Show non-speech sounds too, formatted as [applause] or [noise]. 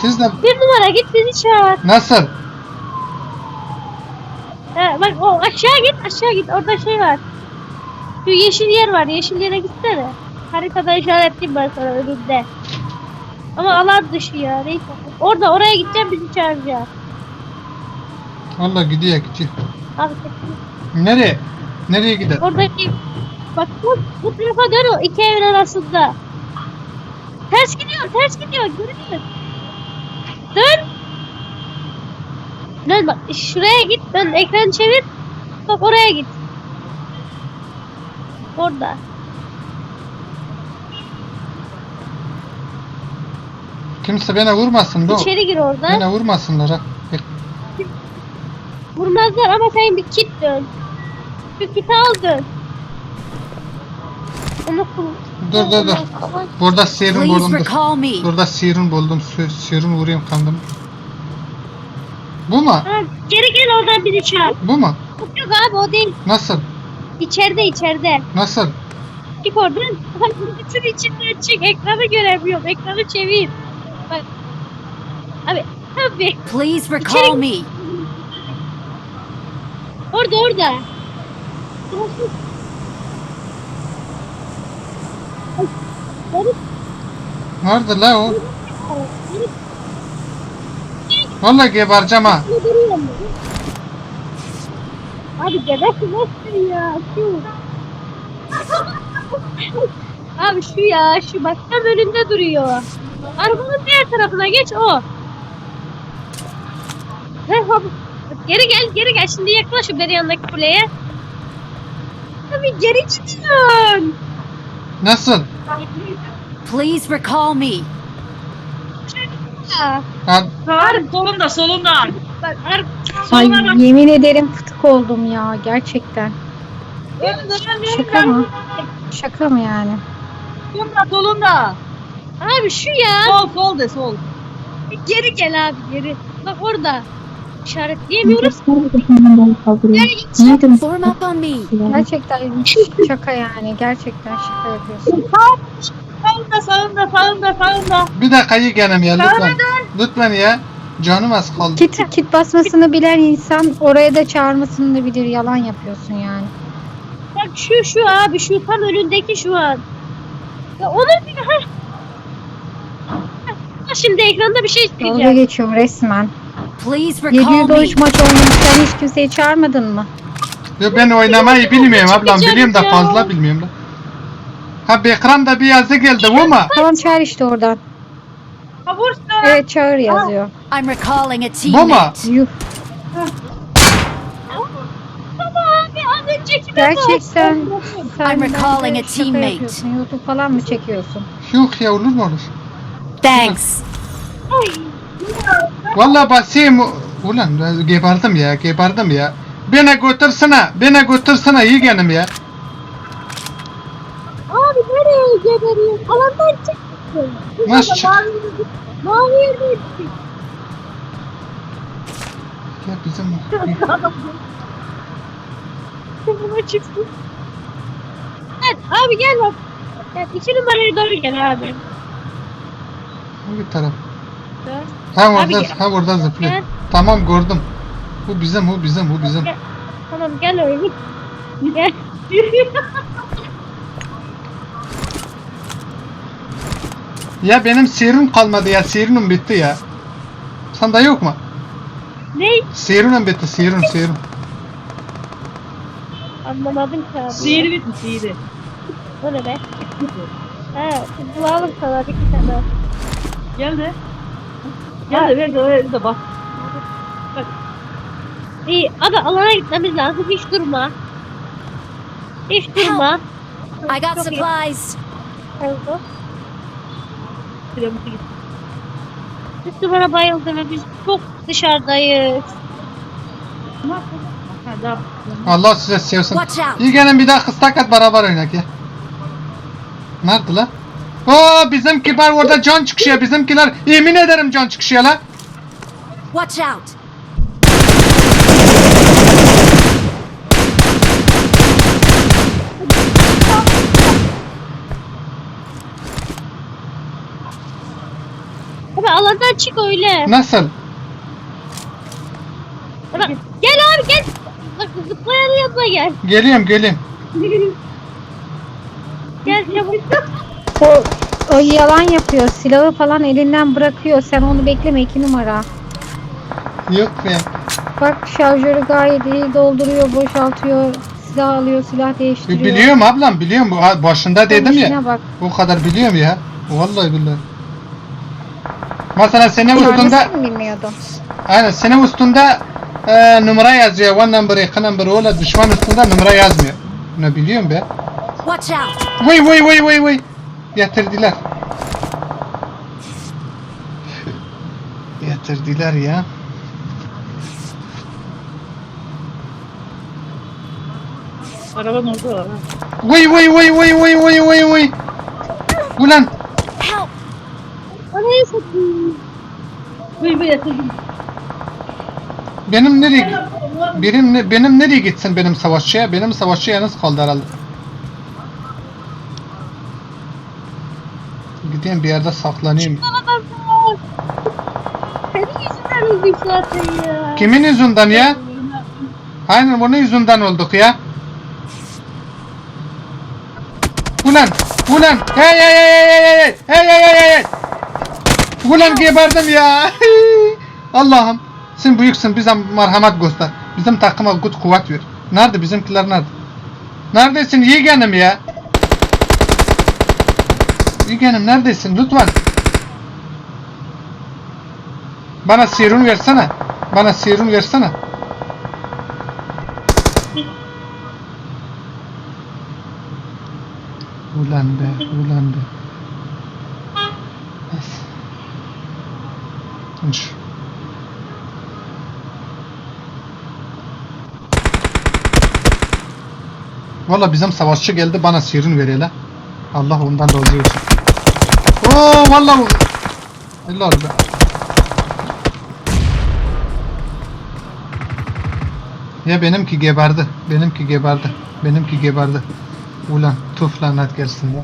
Siz de Bir numara git bizi çağır. nasıl? He, bak o aşağı git aşağı git orada şey var. Şu yeşil yer var yeşil yere gitsene. Haritada işaretleyeyim ben sana önünde. Ama alan dışı ya neyse. Orada oraya gideceğim bizi çağıracak. Allah gidiyor gidiyor. Abi Nereye? Nereye gider? oradaki bak bu, bu tarafa dön o iki evin arasında. Ters gidiyor ters gidiyor görüyor Dön. Dön bak şuraya git dön ekranı çevir. Bak oraya git. Orada. Kimse bana vurmasın do. İçeri gir orada. Bana vurmasınlar ha. Vurmazlar ama sen bir kit dön. Şu kiti al dön. Onu kullan. Dur dur dur. Burada serum Please buldum. dur. recall me. Burada serum buldum. Serum vurayım kandım. Bu mu? Ha, geri gel oradan bizi çağır. Bu mu? Yok yok abi o değil. Nasıl? İçeride içeride. Nasıl? Çık oradan. Bütün içinden çık. Ekranı göremiyorum. Ekranı çevir. Bak. Abi. Abi. Please recall me. Orada orada. Nerede la o? Vallahi gebereceğim ha. Abi gebersin nasıl ya? Şu. Abi şu ya şu bak tam önünde duruyor. Arabanın diğer tarafına geç o. Geri gel geri gel şimdi yaklaş şu beri yanındaki kuleye. Abi geri gidiyorsun. Nasıl? Please recall me. Ha, Sağ solunda solunda. Bak ar- Ay soluna bak. yemin ederim fıtık oldum ya gerçekten. Şaka mı? Şaka mı yani? Solunda solunda. Abi şu ya. Sol sol de sol. Bir Geri gel abi geri. Bak orada. İşaretleyemiyoruz. Neydi? Form up on me. Gerçekten şaka yani. Gerçekten şaka yapıyorsun. Sağında sağında sağında sağında. bir dakika iyi gelim ya lütfen. Lütfen ya. Canım az kaldı. Kit, kit basmasını bilen insan oraya da çağırmasını da bilir. Yalan yapıyorsun yani. Bak şu şu abi şu tam önündeki şu an. Ya onun bir Şimdi ekranda bir şey Dalga çıkacak. geçiyorum resmen. Please recall 713 me. maç oynamış. Sen hiç kimseyi çağırmadın mı? Yo, ben oynamayı bilmiyorum ablam. Biliyorum da fazla bilmiyorum da. Ha bir ekranda bir yazı geldi bu mu? Tamam çağır işte oradan. Evet çağır yazıyor. I'm recalling a Bu mu? teammate. Yuh. Önceki de Gerçekten sen I'm recalling a şaka teammate. yapıyorsun. YouTube falan mı çekiyorsun? Yok ya olur mu olur? Thanks. Vallahi basayım. Ulan ben geberdim ya geberdim ya. Beni götürsene. Beni götürsene iyi gelim ya. Abi nereye geberiyorsun? Alandan [laughs] çıktın. Nasıl çık- Mavi, mavi yerde çık. Ya bizim Kafama çıksın. Evet abi gel bak. Gel iki numaraya doğru gel abi. hangi taraf? Dur. Ha Abi orada gel. ha orada zıplıyor. Gel. Tamam gördüm. Bu bizim bu bizim bu bizim. Gel. Tamam gel öyle. Gel. [laughs] Ya benim serum kalmadı ya serum bitti ya. Sende yok mu? ne? Serum bitti serum serum. Anlamadım ki abi. Sihiri bitti sihiri. O ne be? Ha, bulalım sana bir iki tane. Gel de. Gel de ver de ver de bak. İyi abi alana gitmemiz lazım. Hiç durma. Hiç durma. I got supplies. Üç numara bayıldı ve biz çok dışarıdayız. Allah size sevsin. İyi gelin bir daha kıstakat beraber oynak ya. Nerede lan? Oo bizimkiler orada can çıkışıyor bizimkiler. Yemin ederim can çıkışıyor lan. Watch out. Abi alandan çık öyle. Nasıl? Bak, Gel abi gel. Bak zıplayan yanına gel. Geliyorum geliyorum. [laughs] Gel çabuk. O, o yalan yapıyor. Silahı falan elinden bırakıyor. Sen onu bekleme iki numara. Yok be. Bak şarjörü gayet iyi dolduruyor, boşaltıyor. Silah alıyor, silah değiştiriyor. Biliyorum ablam biliyorum. Bu- ha, Başında dedim ya. bak. O kadar biliyorum ya. Vallahi billahi. Mesela senin üstünde bilmiyordum? aynen senin üstünde e, numara yazıyor. One number, iki number öyle düşman üstünde numara yazmıyor. Ne biliyorum be. Watch out! Vay vay vay vay vay. Getirdiler. Getirdiler ya. Arabanın orada var. Vay vay vay vay vay vay vay vay. Ulan! Orayı satayım. Buyur buyur yatırdım. benim nereye benim benim nereye gitsin benim savaşçıya? Benim savaşçı yalnız kaldı herhalde. Gideyim bir yerde saklanayım. Senin yüzünden öldük zaten ya. Kimin yüzünden ya? Aynen bunun yüzünden olduk ya. Ulan! Ulan! Hey hey hey hey hey hey! Hey hey hey hey hey! Ulan geberdim ya! Allah'ım! Sen büyüksün bize merhamet göster. Bizim takıma güç kuvvet ver. Nerede bizimkiler nerede? Neredesin yeğenim ya? Yeğenim neredesin lütfen? Bana serum versene. Bana serum versene. Ulan be, ulan be. Valla bizim savaşçı geldi bana serum ver. Allah ondan razı olsun. Oo valla bu. Helal be. Ya benimki geberdi. Benimki geberdi. Benimki geberdi. Ulan tuf lanet gelsin ya.